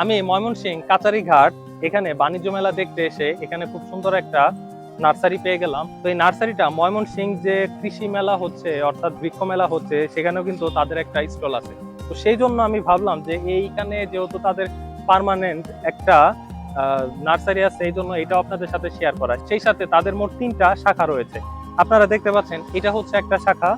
আমি ময়মনসিং কাচারি ঘাট এখানে বাণিজ্য মেলা দেখতে এসে এখানে খুব সুন্দর একটা নার্সারি পেয়ে গেলাম। তো এই নার্সারিটা ময়মনসিং যে কৃষি মেলা হচ্ছে, অর্থাৎ বৃক্ষ মেলা হচ্ছে, সেখানেও কিন্তু তাদের একটা স্টল আছে। তো সেই জন্য আমি ভাবলাম যে এইখানে যেহেতু তাদের পার্মানেন্ট একটা নার্সারি আছে, এই জন্য এটাও আপনাদের সাথে শেয়ার করা। সেই সাথে তাদের মোট তিনটা শাখা রয়েছে। আপনারা দেখতে পাচ্ছেন, এটা হচ্ছে একটা শাখা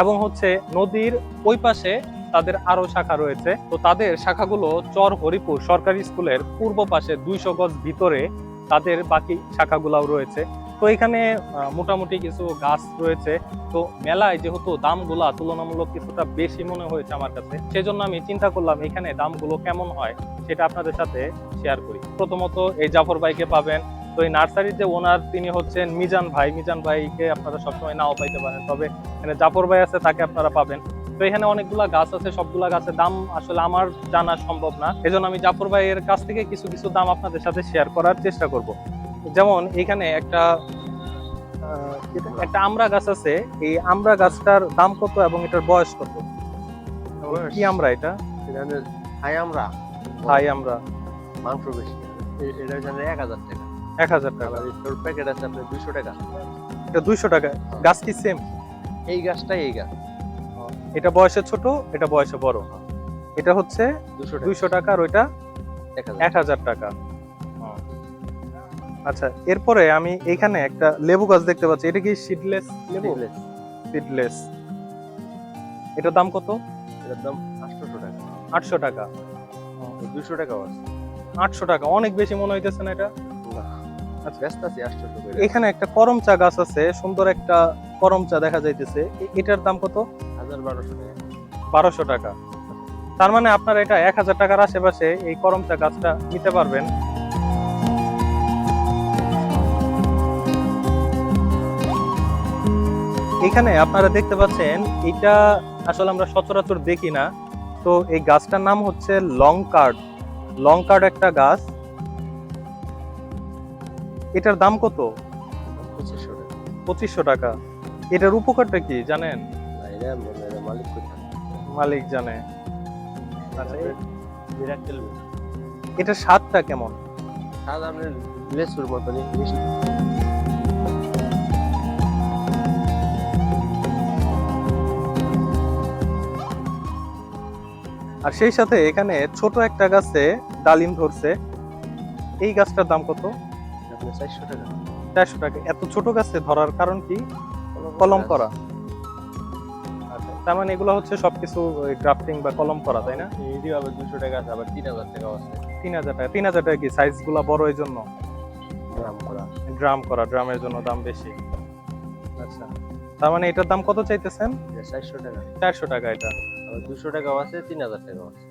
এবং হচ্ছে নদীর ওই পাশে তাদের আরও শাখা রয়েছে। তো তাদের শাখাগুলো চর হরিপুর সরকারি স্কুলের পূর্ব পাশে দুইশো গজ ভিতরে তাদের বাকি শাখাগুলাও রয়েছে। তো এখানে মোটামুটি কিছু গাছ রয়েছে। তো মেলায় যেহেতু দামগুলা তুলনামূলক কিছুটা বেশি মনে হয়েছে আমার কাছে, সেজন্য আমি চিন্তা করলাম এখানে দামগুলো কেমন হয় সেটা আপনাদের সাথে শেয়ার করি। প্রথমত এই জাফর ভাইকে পাবেন। তো এই নার্সারির যে ওনার তিনি হচ্ছেন মিজান ভাই। মিজান ভাইকে আপনারা সবসময় নাও পাইতে পারেন, তবে এখানে জাফর ভাই আছে, তাকে আপনারা পাবেন। তো এখানে অনেকগুলা গাছ আছে সবগুলা গাছের দাম আসলে আমার জানা সম্ভব না। এজন্য আমি জাফর ভাইয়ের কাছ থেকে কিছু কিছু দাম আপনাদের সাথে শেয়ার করার চেষ্টা করব। যেমন এখানে একটা একটা আমড়া গাছ আছে এই আমড়া গাছটার দাম কত এবং এটার বয়স কত? কি আমরা এটা? হাই আমরা হাই আমরা মাংস বেশি। এটা এক হাজার টাকা। এক হাজার টাকা। প্যাকেট আছে আপনার দুইশো টাকা। এটা দুইশো টাকা। গাছ কি সেম এই গাছটাই এই গাছ। এটা বয়সে ছোট এটা বয়সে বড়। এটা হচ্ছে দুইশো টাকা। আর ওইটা এক হাজার। টাকা। আচ্ছা এরপরে আমি এখানে একটা লেবু গাছ দেখতে পাচ্ছি। এটা কি সিডলেস লেবু? সিডলেস এটার দাম কত? এটার দাম আটশোশো টাকা। আটশো টাকা। দুশো টাকা আছে। আটশো টাকা। অনেক বেশি মনে হইতেছে না এটা? আচ্ছা। এখানে একটা করম চা গাছ আছে সুন্দর একটা করম চা দেখা যাইতেছে। এটার দাম কত? বারোশো টাকা। বারোশো টাকা। তার মানে আপনার এটা এক হাজার টাকার আশেপাশে এই করমচা গাছটা নিতে পারবেন। এখানে আপনারা দেখতে পাচ্ছেন এটা আসলে আমরা সচরাচর দেখি না। তো এই গাছটার নাম হচ্ছে লং কার্ড লং কার্ড একটা গাছ। এটার দাম কত? পঁচিশশো টাকা। পঁচিশশো টাকা। এটার উপকারটা কি জানেন? এটা মালিক কোথায়? মালিক জানে। আচ্ছা বিরাট তেলবে এটার স্বাদটা কেমন? স্বাদ আপনার লেসুর মতনই মিষ্টি। আর সেই সাথে এখানে ছোট একটা গাছে ডালিম ধরছে। এই গাছটার দাম কত? চারশো টাকা। চারশো টাকা। এত ছোট গাছে ধরার কারণ কি? কলম করা। তার মানে এগুলো হচ্ছে সবকিছু গ্রাফটিং বা কলম করা তাই না? এটিও আবার দুশো টাকা আছে আবার তিন হাজার টাকাও আছে। তিন হাজার টাকা তিন হাজার টাকা কি? সাইজগুলা বড় এই জন্য? গ্রাম করা। ড্রাম করা ড্রামের জন্য দাম বেশি। আচ্ছা। তার মানে এটার দাম কত চাইতেছেন? চারশো টাকা। চারশো টাকা এটা। আবার দুশো টাকাও আছে তিন হাজার টাকাও আছে।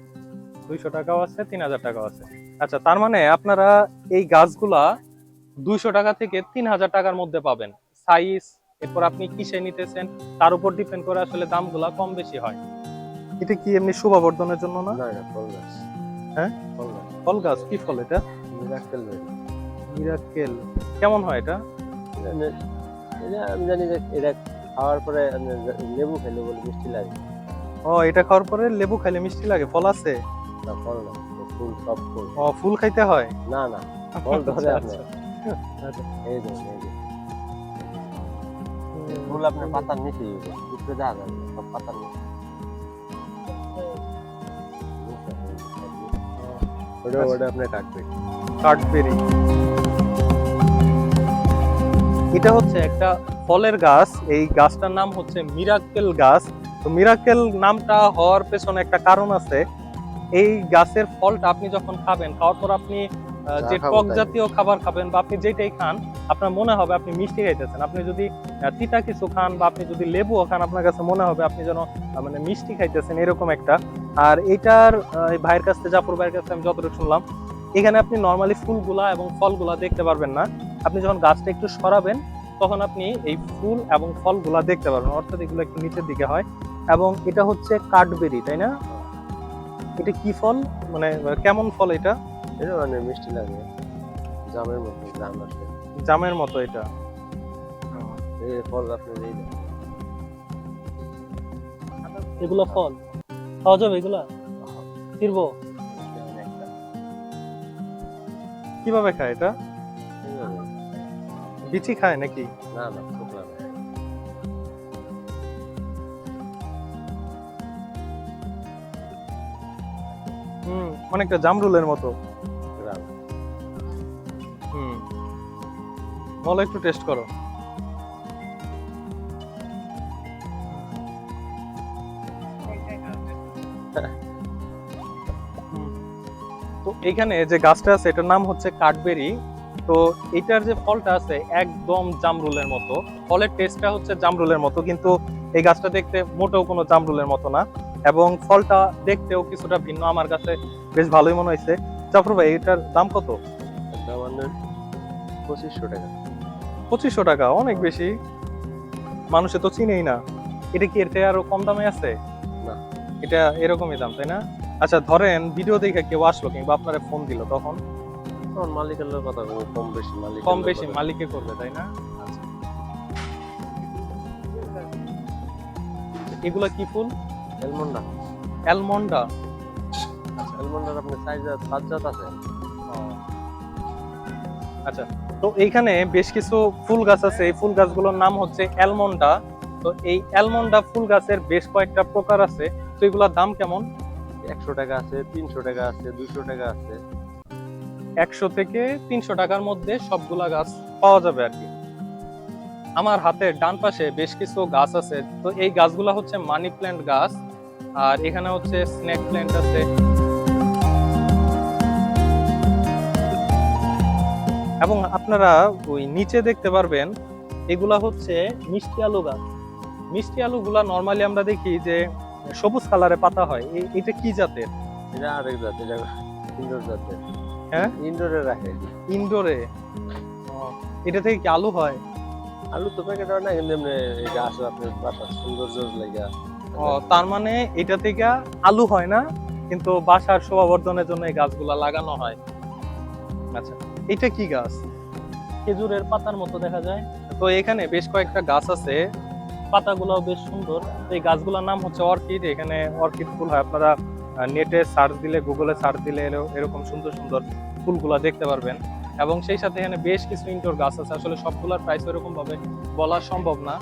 দুইশো টাকাও আছে তিন হাজার টাকাও আছে। আচ্ছা তার মানে আপনারা এই গাছগুলা দুইশো টাকা থেকে তিন হাজার টাকার মধ্যে পাবেন। সাইজ এরপর আপনি কিসে নিতেছেন? তার উপর ডিপেন্ড করে আসলে দামগুলা কম বেশি হয়। এটা কি এমনি শোভাবর্ধনের জন্য না? না ফল গাছ। হ্যাঁ? ফল গাছ। ফল গাছ? কি ফল এটা? তেলবে মিরাকেল কেমন হয় এটা? এটা আমি জানি যে এটা খাওয়ার পরে লেবু খেলে বলে মিষ্টি লাগে। ও এটা খাওয়ার পরে লেবু খাইলে মিষ্টি লাগে? ফল আছে? না ফল না। ফুল সব ফুল। ও ফুল খাইতে হয়? না না ফল ধরে আচ্ছা, আপনার। আচ্ছা। এই যে এই যে। ফুল আপনার পাতার নিচে যাবে, সব পাতার নিচে। ওটা ওটা এটা হচ্ছে একটা ফলের গাছ। এই গাছটার নাম হচ্ছে মিরাকেল গাছ। তো মিরাকেল নামটা হওয়ার পেছনে একটা কারণ আছে। এই গাছের ফলটা আপনি যখন খাবেন, খাওয়ার পর আপনি যা টক জাতীয় খাবার খাবেন বা আপনি যেটাই খান আপনার মনে হবে আপনি মিষ্টি খাইতেছেন। আপনি যদি তিতা কিছু খান বা আপনি যদি লেবুও খান আপনার কাছে মনে হবে আপনি যেন মানে মিষ্টি খাইতেছেন এরকম একটা। আর এটার ভাইয়ের কাছ থেকে জাফর ভাইয়ের কাছে আমি যতটুকু শুনলাম এখানে আপনি নর্মালি ফুলগুলা এবং ফলগুলা দেখতে পারবেন না। আপনি যখন গাছটা একটু সরাবেন তখন আপনি এই ফুল এবং ফলগুলা দেখতে পারবেন। অর্থাৎ এগুলো একটু নিচের দিকে হয়। এবং এটা হচ্ছে কাঠবেরি তাই না? এটা কি ফল? মানে কেমন ফল এটা? এটা মানে মিষ্টি লাগে। জামের মধ্যে জাম আসে জামের মতো এটা। এই ফল আপনার এই এগুলো ফল। খাওয়া যাবে এগুলা? ফিরবো। কীভাবে খায় এটা। বিচি খায় নাকি? না না শুকনা না হুম অনেকটা জামরুলের মতো। বলো একটু টেস্ট করো। তো এখানে যে গাছটা আছে এটার নাম হচ্ছে কাঠবেরি। তো এটার যে ফলটা আছে একদম জামরুলের মতো। ফলের টেস্টটা হচ্ছে জামরুলের মতো কিন্তু এই গাছটা দেখতে মোটেও কোনো জামরুলের মতো না। এবং ফলটা দেখতেও কিছুটা ভিন্ন। আমার কাছে বেশ ভালোই মনে হয়েছে। জাফর ভাই এটার দাম কত? মানে পঁচিশশো টাকা। পঁচিশশো টাকা অনেক বেশি। মানুষে তো চিনেই না। এটা কি এর থেকে আরও কম দামে আছে? না। এটা এরকমই দাম তাই না? আচ্ছা ধরেন ভিডিও দেখে কেউ আসলো কিংবা আপনারা ফোন দিল তখন? তখন মালিকের লোক কথা বলব কম বেশি মালিক কম বেশি মালিকে করবে তাই না? আচ্ছা। এগুলা কি ফুল? এলমন্ডা অ্যালমন্ডা। এলমন্ডার আপনার সাইজ সাত জাত আছে? আচ্ছা তো এইখানে বেশ কিছু ফুল গাছ আছে। এই ফুল গাছগুলোর নাম হচ্ছে অ্যালমন্ডা। তো এই অ্যালমন্ডা ফুল গাছের বেশ কয়েকটা প্রকার আছে। তো এগুলোর দাম কেমন? একশো টাকা আছে তিনশো টাকা আছে দুশো টাকা আছে। একশো থেকে তিনশো টাকার মধ্যে সবগুলা গাছ পাওয়া যাবে আর কি। আমার হাতের ডান পাশে বেশ কিছু গাছ আছে। তো এই গাছগুলা হচ্ছে মানি প্ল্যান্ট গাছ। আর এখানে হচ্ছে স্নেক প্ল্যান্ট আছে। এবং আপনারা ওই নিচে দেখতে পারবেন এগুলা হচ্ছে মিষ্টি আলু গাছ। মিষ্টি আলুগুলা নর্মালি আমরা দেখি যে সবুজ কালারে পাতা হয়। এটা কি জাতের? এটা আরেক জাত এটা ইনডোর জাতের। হ্যাঁ? ইনডোরে রাখে। ইনডোরে এটা থেকে কি আলু হয়? আলু তো প্যাকেট হয় না কিন্তু এমনি গাছ আপনার বাসার সৌন্দর্য লাগা। ও তার মানে এটা থেকে আলু হয় না কিন্তু বাসার শোভাবর্ধনের জন্য এই গাছগুলা লাগানো হয়। আচ্ছা। এটা কি গাছ? খেজুরের পাতার মতো দেখা যায়। তো এখানে বেশ কয়েকটা গাছ আছে। পাতাগুলোও বেশ সুন্দর। এই গাছগুলোর নাম হচ্ছে অর্কিড। এখানে অর্কিড ফুল হয়। আপনারা নেটে সার্চ দিলে গুগলে সার্চ দিলে এরকম সুন্দর সুন্দর ফুলগুলা দেখতে পারবেন। এবং সেই সাথে এখানে বেশ কিছু ইনডোর গাছ আছে। আসলে সবগুলোর প্রাইস এরকম ভাবে বলা সম্ভব না।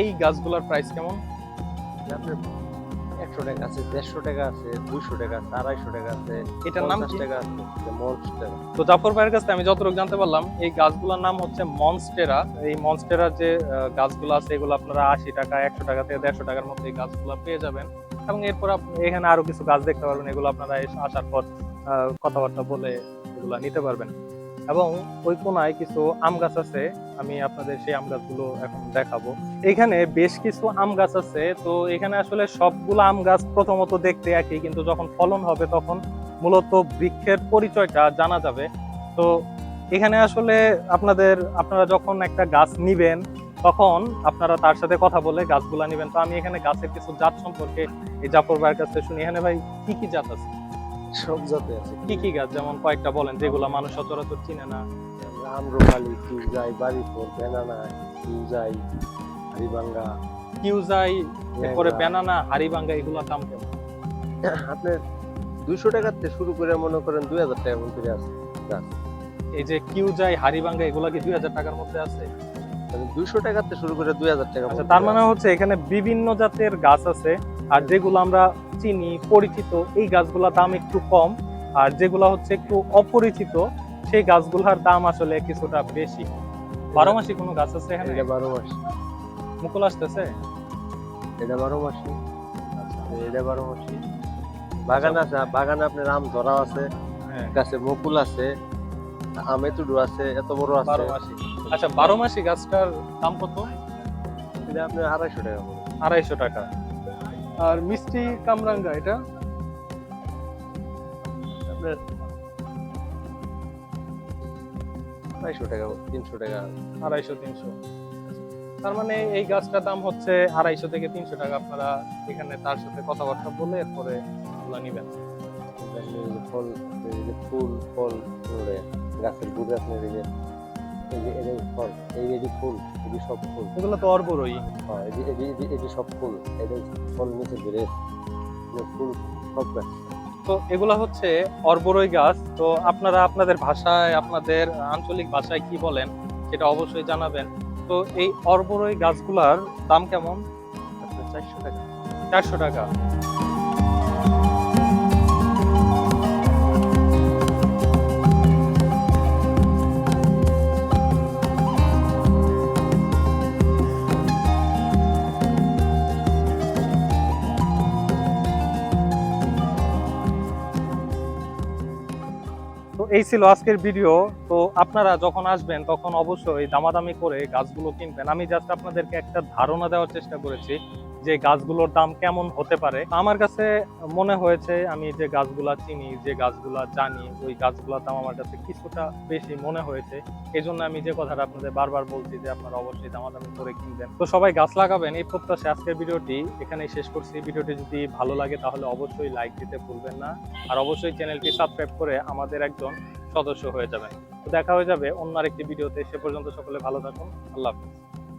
এই গাছগুলোর প্রাইস কেমন? একশো টাকা আছে দেড়শো টাকা আছে টাকা আছে আড়াইশো টাকা আছে এটার নাম টাকা আছে মনস্টার তো জাফর ভাইয়ের কাছে আমি যতটুকু জানতে পারলাম এই গাছগুলোর নাম হচ্ছে মনস্টেরা এই মনস্টেরার যে গাছগুলো আছে এগুলো আপনারা আশি টাকা একশো টাকা থেকে দেড়শো টাকার মধ্যে এই গাছগুলো পেয়ে যাবেন। এবং এরপর আপনি এখানে আরও কিছু গাছ দেখতে পারবেন এগুলো আপনারা আসার পর আহ, কথাবার্তা বলে এগুলো নিতে পারবেন। এবং ওই কোনায় কিছু আম গাছ আছে, আমি আপনাদের সেই আম গাছগুলো এখন দেখাবো। এখানে বেশ কিছু আম গাছ আছে, তো এখানে আসলে সবগুলো আম গাছ প্রথমত দেখতে একই, কিন্তু যখন ফলন হবে তখন মূলত বৃক্ষের পরিচয়টা জানা যাবে। তো এখানে আসলে আপনাদের, আপনারা যখন একটা গাছ নিবেন, তখন আপনারা তার সাথে কথা বলে গাছগুলা নিবেন। তো আমি এখানে গাছের কিছু জাত সম্পর্কে এই জাফর ভাইয়ের কাছে শুনি। এখানে ভাই কি কি জাত আছে? সব জাতে আছে। কি কি গাছ? যেমন কয়েকটা বলেন যেগুলো মানুষ সচরাচর চিনে না। আমরোপালি কিউজাই বাড়িপুর বেনানা কিউজাই হারিবাঙ্গা। কিউজাই এরপরে। ব্যানানা এগুলোর দাম কেমন? দুইশো টাকার থেকে শুরু করে মনে করেন দুই হাজার টাকা পর্যন্ত আছে এই যে কিউজাই হাড়িভাঙ্গা এগুলো কি দুই হাজার টাকার মধ্যে আছে? দুইশো টাকার থেকে শুরু করে দুই হাজার টাকা আচ্ছা তার মানে হচ্ছে এখানে বিভিন্ন জাতের গাছ আছে। আর যেগুলো আমরা চিনি পরিচিত এই গাছগুলোর দাম একটু কম। আর যেগুলো হচ্ছে একটু অপরিচিত সেই গাছগুলোর দাম আসলে কিছুটা বেশি। বারো মাসি কোনো গাছ আছে এখানে? এটা বারো মাস। মুকুল আসতেছে? এটা বারো মাসি। আচ্ছা এটা বারো মাসি। বাগান আছে বাগানে আপনার আম ধরা আছে হ্যাঁ। গাছে মুকুল আছে আমে তুডু আছে এত বড় বারো আছে মাসি। আচ্ছা বারো মাসি গাছটার দাম কত? এটা আপনার আড়াইশো টাকা আড়াইশো টাকা। আর মিষ্টি কামরাঙ্গা এটা? আপনার আড়াইশো টাকা তিনশো টাকা। আড়াইশো তিনশো। তার মানে এই গাছটার দাম হচ্ছে আড়াইশো থেকে তিনশো টাকা। আপনারা এখানে তার সাথে কথাবার্তা বলে এরপরে এগুলা নিবেন। ফল ফুল ফল গাছের গুড়ে আপনার এই ফল এই সব ফুল। এগুলো তো অর্বরই। হ্যাঁ, সব ফুল যে ফল নিচে বেড়ে ফুল সব গাছ। তো এগুলা হচ্ছে অর্বরই গাছ। তো আপনারা আপনাদের ভাষায় আপনাদের আঞ্চলিক ভাষায় কি বলেন সেটা অবশ্যই জানাবেন। তো এই অর্বরই গাছগুলার দাম কেমন? আচ্ছা চারশো টাকা। চারশো টাকা। এই ছিল আজকের ভিডিও। তো আপনারা যখন আসবেন, তখন অবশ্যই দামাদামি করে গাছগুলো কিনবেন। আমি জাস্ট আপনাদেরকে একটা ধারণা দেওয়ার চেষ্টা করেছি যে গাছগুলোর দাম কেমন হতে পারে, আমার কাছে মনে হয়েছে আমি যে গাছগুলা চিনি, যে গাছগুলা জানি, ওই গাছগুলোর দাম আমার কাছে কিছুটা বেশি মনে হয়েছে। এই জন্য আমি যে কথাটা আপনাদের বারবার বলছি যে আপনারা অবশ্যই দামাদামি করে কিনবেন। তো সবাই গাছ লাগাবেন, এই প্রত্যাশা আজকের ভিডিওটি এখানেই শেষ করছি। ভিডিওটি যদি ভালো লাগে তাহলে অবশ্যই লাইক দিতে ভুলবেন না। আর অবশ্যই চ্যানেলটি সাবস্ক্রাইব করে আমাদের একজন সদস্য হয়ে যাবেন। তো দেখা হয়ে যাবে অন্য আরেকটি ভিডিওতে। সে পর্যন্ত সকলে ভালো থাকুন। আল্লাহ হাফিজ।